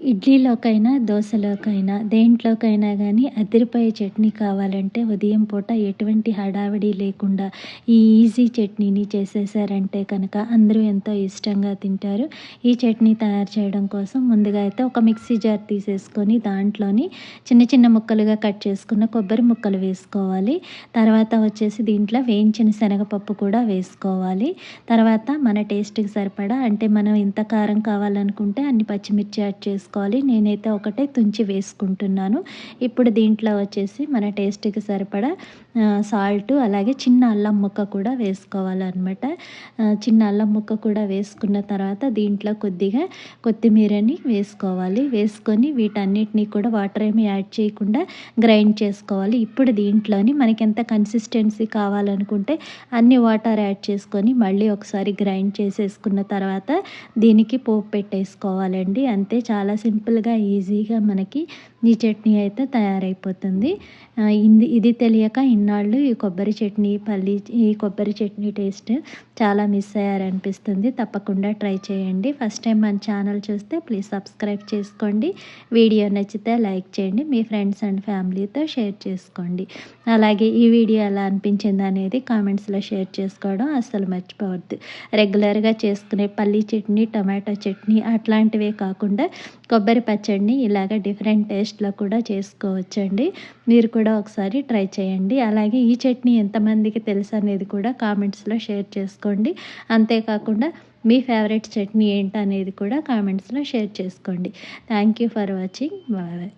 ఇడ్లీలోకైనా దోశలోకైనా దేంట్లోకైనా కానీ అదిరిపోయే చట్నీ కావాలంటే ఉదయం పూట ఎటువంటి హడావిడి లేకుండా ఈ ఈజీ చట్నీని చేసేసారంటే కనుక అందరూ ఎంతో ఇష్టంగా తింటారు. ఈ చట్నీ తయారు చేయడం కోసం ముందుగా అయితే ఒక మిక్సీ జార్ తీసేసుకొని దాంట్లోని చిన్న చిన్న ముక్కలుగా కట్ చేసుకున్న కొబ్బరి ముక్కలు వేసుకోవాలి. తర్వాత వచ్చేసి దీంట్లో వేయించిన శనగపప్పు కూడా వేసుకోవాలి. తర్వాత మన టేస్ట్కి సరిపడా అంటే మనం ఇంత కారం కావాలనుకుంటే అన్ని పచ్చిమిర్చి యాడ్ చేసుకోవాలి వేసుకోవాలి. నేనైతే ఒకటే తుంచి వేసుకుంటున్నాను. ఇప్పుడు దీంట్లో వచ్చేసి మన టేస్ట్కి సరిపడా సాల్ట్ అలాగే చిన్న అల్లం ముక్క కూడా వేసుకోవాలన్నమాట. చిన్న అల్లం ముక్క కూడా వేసుకున్న తర్వాత దీంట్లో కొద్దిగా కొత్తిమీరని వేసుకోవాలి. వేసుకొని వీటన్నిటిని కూడా వాటర్ ఏమి యాడ్ చేయకుండా గ్రైండ్ చేసుకోవాలి. ఇప్పుడు దీంట్లోని మనకి ఎంత కన్సిస్టెన్సీ కావాలనుకుంటే అన్ని వాటర్ యాడ్ చేసుకొని మళ్ళీ ఒకసారి గ్రైండ్ చేసేసుకున్న తర్వాత దీనికి పోపు పెట్టేసుకోవాలండి. అంతే చాలా సింపుల్గా ఈజీగా మనకి ఈ చట్నీ అయితే తయారైపోతుంది. ఇది ఇది తెలియక ఇన్నాళ్ళు ఈ కొబ్బరి చట్నీ పల్లి ఈ కొబ్బరి చట్నీ టేస్ట్ చాలా మిస్ అయ్యారనిపిస్తుంది. తప్పకుండా ట్రై చేయండి. ఫస్ట్ టైం మన ఛానల్ చూస్తే ప్లీజ్ సబ్స్క్రైబ్ చేసుకోండి. వీడియో నచ్చితే లైక్ చేయండి. మీ ఫ్రెండ్స్ అండ్ ఫ్యామిలీతో షేర్ చేసుకోండి. అలాగే ఈ వీడియో ఎలా అనిపించింది అనేది కామెంట్స్లో షేర్ చేసుకోవడం అస్సలు మర్చిపోవద్దు. రెగ్యులర్గా చేసుకునే పల్లీ చట్నీ టమాటో చట్నీ అట్లాంటివే కాకుండా కొబ్బరి పచ్చడిని ఇలాగ డిఫరెంట్ టేస్ట్లో కూడా చేసుకోవచ్చండి. మీరు కూడా ఒకసారి ట్రై చేయండి. అలాగే ఈ చట్నీ ఎంతమందికి తెలుసు అనేది కూడా కామెంట్స్లో షేర్ చేసుకోండి. అంతేకాకుండా మీ ఫేవరెట్ చట్నీ ఏంటనేది కూడా కామెంట్స్లో షేర్ చేసుకోండి. Thank you for watching bye